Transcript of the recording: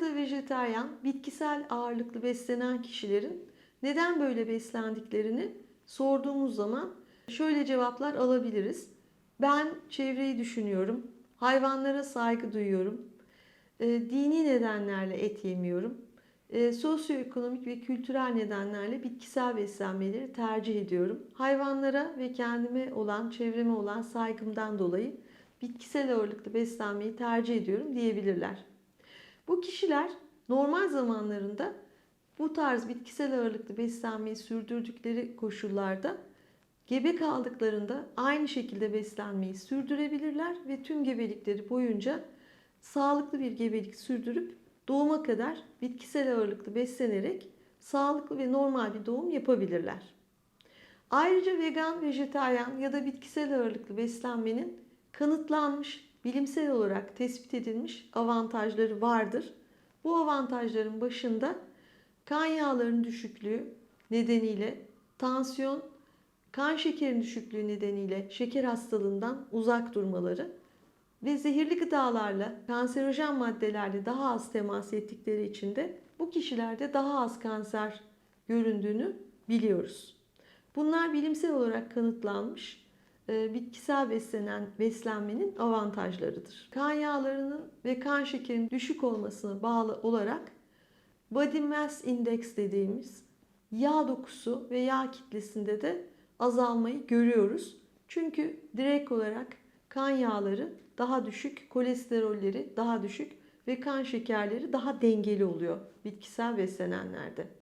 vejetaryen, bitkisel ağırlıklı beslenen kişilerin neden böyle beslendiklerini sorduğumuz zaman şöyle cevaplar alabiliriz. Ben çevreyi düşünüyorum, hayvanlara saygı duyuyorum, e, dini nedenlerle et yemiyorum, e, sosyoekonomik ve kültürel nedenlerle bitkisel beslenmeleri tercih ediyorum. Hayvanlara ve kendime olan, çevreme olan saygımdan dolayı bitkisel ağırlıklı beslenmeyi tercih ediyorum diyebilirler. Bu kişiler normal zamanlarında bu tarz bitkisel ağırlıklı beslenmeyi sürdürdükleri koşullarda gebe kaldıklarında aynı şekilde beslenmeyi sürdürebilirler ve tüm gebelikleri boyunca sağlıklı bir gebelik sürdürüp doğuma kadar bitkisel ağırlıklı beslenerek sağlıklı ve normal bir doğum yapabilirler. Ayrıca vegan, vejetaryen ya da bitkisel ağırlıklı beslenmenin kanıtlanmış, bilimsel olarak tespit edilmiş avantajları vardır. Bu avantajların başında kan yağlarının düşüklüğü nedeniyle tansiyon, kan şekerinin düşüklüğü nedeniyle şeker hastalığından uzak durmaları ve zehirli gıdalarla, kanserojen maddelerle daha az temas ettikleri için de bu kişilerde daha az kanser göründüğünü biliyoruz. Bunlar bilimsel olarak kanıtlanmış bitkisel beslenen beslenmenin avantajlarıdır. Kan yağlarının ve kan şekerinin düşük olmasına bağlı olarak body mass index dediğimiz yağ dokusu ve yağ kitlesinde de azalmayı görüyoruz. Çünkü direkt olarak kan yağları daha düşük, kolesterolleri daha düşük ve kan şekerleri daha dengeli oluyor bitkisel beslenenlerde.